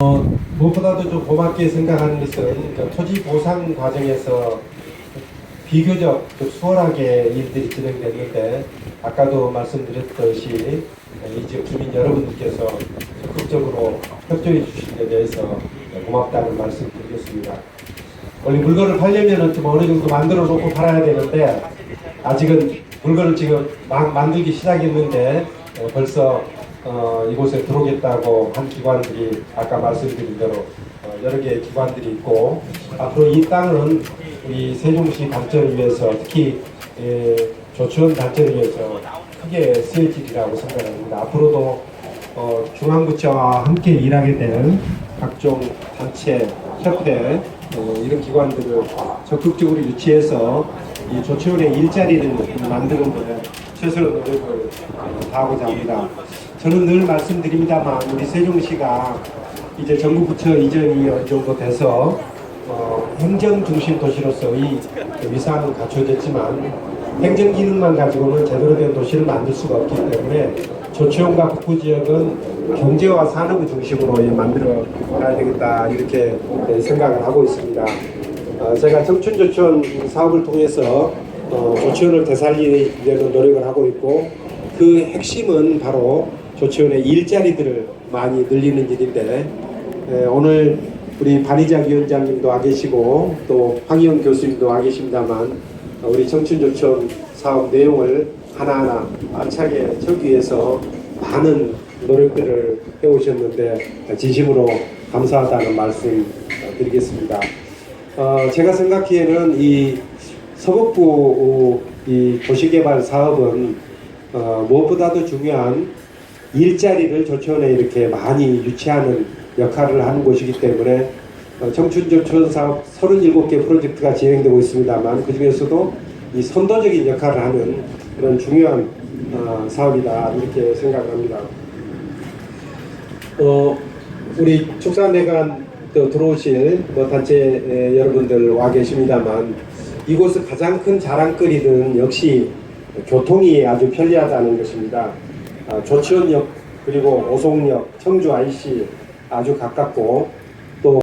어, 무엇보다도 좀 고맙게 생각하는 것은 그 토지 보상 과정에서 비교적 좀 수월하게 일들이 진행됐는데 아까도 말씀드렸듯이 이 지역 주민 여러분들께서 적극적으로 협조해 주신 데 대해서 고맙다는 말씀 드리겠습니다. 원래 물건을 팔려면은 좀 어느 정도 만들어 놓고 팔아야 되는데 아직은 물건을 지금 막 만들기 시작했는데 어, 벌써 어, 이곳에 들어오겠다고 한 기관들이 아까 말씀드린 대로 어, 여러 개의 기관들이 있고 앞으로 이 땅은 우리 세종시 발전을 위해서 특히 예, 조치원 발전을 위해서 크게 쓰여지리라고 생각합니다. 앞으로도 어, 중앙부처와 함께 일하게 되는 각종 단체, 협회 어, 이런 기관들을 적극적으로 유치해서 이 조치원의 일자리를 만드는 데 최선의 노력을 어, 다하고자 합니다. 저는 늘 말씀드립니다만 우리 세종시가 이제 정부 부처 이전이 어느 정도 돼서 어, 행정 중심 도시로서의 위상은 갖춰졌지만 행정 기능만 가지고는 제대로 된 도시를 만들 수가 없기 때문에 조치원과 북부 지역은 경제와 산업을 중심으로 예, 만들어 가야 되겠다 이렇게 예, 생각을 하고 있습니다. 어, 제가 청춘조치원 사업을 통해서 어, 조치원을 되살리려는 노력을 하고 있고 그 핵심은 바로 조치원의 일자리들을 많이 늘리는 일인데 에, 오늘 우리 반희작 위원장님도 와 계시고 또 황희영 교수님도 와 계십니다만 어, 우리 청춘조치원 사업 내용을 하나하나 알차게 적기 위해서 많은 노력들을 해오셨는데 진심으로 감사하다는 말씀 어, 드리겠습니다. 어, 제가 생각하기에는 이 서북부 이 도시개발 사업은 어, 무엇보다도 중요한 일자리를 조치원에 이렇게 많이 유치하는 역할을 하는 곳이기 때문에 어, 청춘조치원 사업 37개 프로젝트가 진행되고 있습니다만 그 중에서도 이 선도적인 역할을 하는 그런 중요한 어, 사업이다 이렇게 생각합니다. 어, 우리 축산대관 또 들어오실 뭐 단체 에, 여러분들 와 계십니다만 이곳의 가장 큰 자랑거리는 역시 교통이 아주 편리하다는 것입니다. 아, 조치원역 그리고 오송역, 청주 IC 아주 가깝고